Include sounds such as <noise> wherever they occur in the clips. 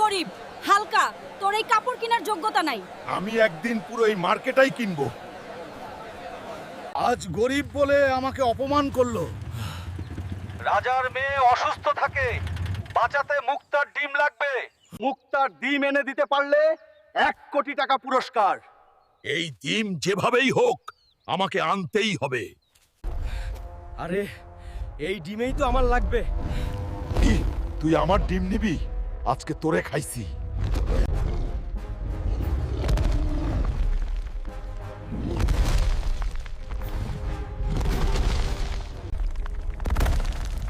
গরিব হালকা তোর এই কাপড় কেনার যোগ্যতা নাই। আমি একদিন পুরো এই মার্কেটাই কিনবো। আজ গরিব বলে আমাকে অপমান করল। রাজার মেয়ে অসুস্থ থাকে বাঁচাতে মুক্তার ডিম লাগবে। মুক্তার ডিম এনে দিতে পারলে এক কোটি টাকা পুরস্কার। এই ডিম যেভাবেই হোক আমাকে আনতেই হবে। আরে এই ডিমেই তো আমার লাগবে। কি তুই আমার ডিম নিবি? আজকে তোরে খাইছি।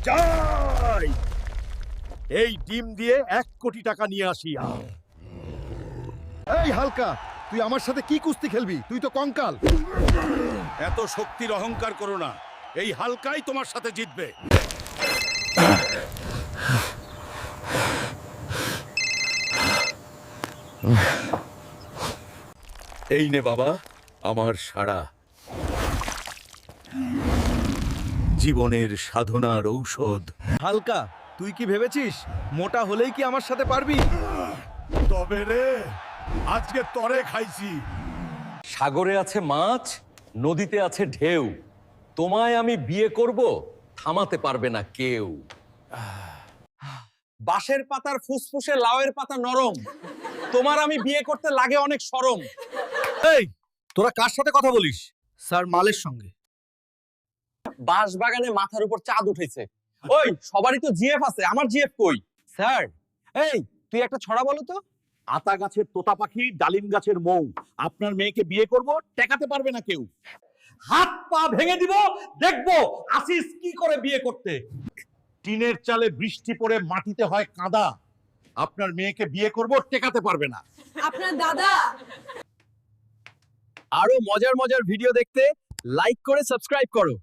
যাই! এই ডিম দিয়ে এক কোটি টাকা নিয়ে আসি এই হালকা তুই আমার সাথে কি কুস্তি খেলবি? তুই তো কঙ্কাল। এত শক্তির অহংকার করো না। এই হালকাই তোমার সাথে জিতবে। <laughs> এই নে বাবা আমার সাড়া। জীবনের সাধনার ঔষধ। হালকা তুই কি ভেবেছিস? মোটা হলেই কি আমার সাথে পারবি? তবে রে আজকে তরে খাইছি। সাগরে আছে মাছ নদীতে আছে ঢেউ। তোমায় আমি বিয়ে করব থামাতে পারবে না কেউ। বাঁশের পাতার ফুসফুসে লাউয়ের পাতা নরম। তোমার আমি বিয়ে করতে লাগে অনেক সরম। এই তোরা কার সাথে কথা বলিস? স্যার মালের সঙ্গে। বাঁশ বাগানে মাথার উপর চাঁদ উঠেছে। ওই সবারই তো জিএফ আছে আমার জিএফ কই? স্যার এই তুই একটা ছড়া বলো তো। আতা গাছের তোতা পাখি ডালিম গাছের মৌ। আপনার মেয়েকে বিয়ে করব টেকাতে পারবে না কেউ। হাত পা ভেঙে দিব দেখব আসিস কি করে বিয়ে করতে। টিনের চালে বৃষ্টি পড়ে মাটিতে হয় কাদা। আপনার মেয়েকে বিয়ে করব টেকাতে পারবে না। আপনার দাদা। আরও মজার মজার ভিডিও দেখতে লাইক করে সাবস্ক্রাইব করো।